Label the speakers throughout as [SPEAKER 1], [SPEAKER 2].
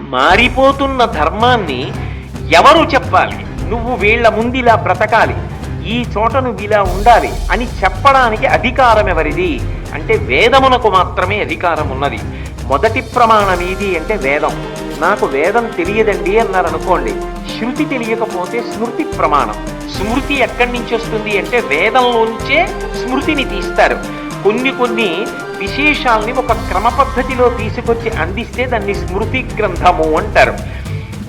[SPEAKER 1] మారిపోతున్న ధర్మాన్ని ఎవరు చెప్పాలి? నువ్వు వీళ్ళ ముందిలా బ్రతకాలి. ఈ చోట నువ్వు ఇలా ఉండాలి అని చెప్పడానికి అధికారం ఎవరిది? అంటే వేదమునకు మాత్రమే అధికారం ఉన్నది. మొదటి ప్రమాణం ఏది అంటే వేదం. నాకు వేదం తెలియదండి అన్నారు అనుకోండి శృతి తెలియకపోతే స్మృతి ప్రమాణం. స్మృతి ఎక్కడి నుంచి వస్తుంది అంటే వేదంలోంచే స్మృతిని తీస్తారు. కొన్ని కొన్ని విశేషాల్ని ఒక క్రమ పద్ధతిలో తీసుకొచ్చి అందిస్తే దాన్ని స్మృతి గ్రంథము అంటారు.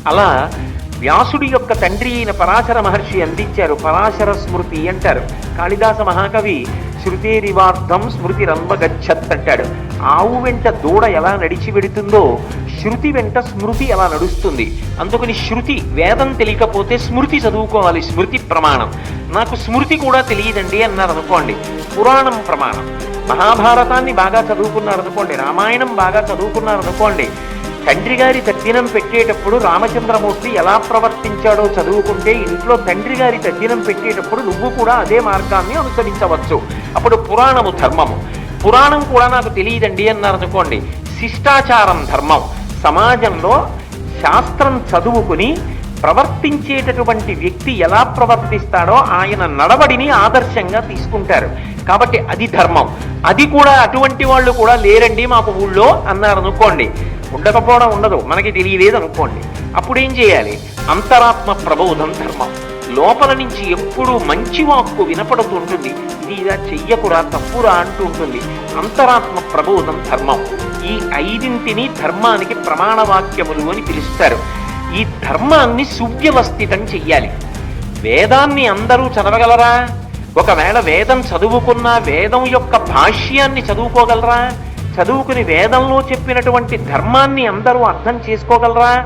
[SPEAKER 1] అలా వ్యాసుడి యొక్క తండ్రి అయిన పరాశర మహర్షి అందించారు పరాశర స్మృతి అంటారు. కాళిదాస మహాకవి శృతేరివార్థం స్మృతి రంభగచ్చత్ అంటాడు. ఆవు వెంట దూడ ఎలా నడిచి వెడుతుందో శృతి వెంట స్మృతి ఎలా నడుస్తుంది? అందుకని శృతి వేదం తెలియకపోతే స్మృతి చదువుకోవాలి స్మృతి ప్రమాణం. నాకు స్మృతి కూడా తెలియదండి అన్నారు అనుకోండి. పురాణం ప్రమాణం. మహాభారతాన్ని బాగా చదువుకున్నారు అనుకోండి రామాయణం బాగా చదువుకున్నారు అనుకోండి తండ్రి గారి తద్దినం పెట్టేటప్పుడు రామచంద్రమూర్తి ఎలా ప్రవర్తించాడో చదువుకుంటే ఇంట్లో తండ్రి గారి తద్దినం పెట్టేటప్పుడు నువ్వు కూడా అదే మార్గాన్ని అనుసరించవచ్చు. అప్పుడు పురాణము ధర్మము. పురాణం కూడా నాకు తెలియదండి అన్నారనుకోండి శిష్టాచారం ధర్మం. సమాజంలో శాస్త్రం చదువుకుని ప్రవర్తించేటటువంటి వ్యక్తి ఎలా ప్రవర్తిస్తాడో ఆయన నడవడిని ఆదర్శంగా తీసుకుంటారు. కాబట్టి అది ధర్మం. అది కూడా అటువంటి వాళ్ళు కూడా లేరండి మాకు ఊళ్ళో అన్నారు అనుకోండి ఉండకపోవడం ఉండదు. మనకి తెలియలేదు అనుకోండి. అప్పుడు ఏం చేయాలి? అంతరాత్మ ప్రబోధం ధర్మం. లోపల నుంచి ఎప్పుడూ మంచి వాక్కు వినపడుతుంటుంది ఇది ఇలా చెయ్యకురా తప్పురా అంటూ ఉంటుంది. అంతరాత్మ ప్రబోధం ధర్మం. ఈ ఐదింటిని ధర్మానికి ప్రమాణవాక్యములు అని పిలుస్తారు. ఈ ధర్మాన్ని సువ్యవస్థితం చెయ్యాలి. వేదాన్ని అందరూ చదవగలరా? ఒకవేళ వేదం చదువుకున్న వేదం యొక్క భాష్యాన్ని చదువుకోగలరా? చదువుకుని వేదంలో చెప్పినటువంటి ధర్మాన్ని అందరూ అర్థం చేసుకోగలరా?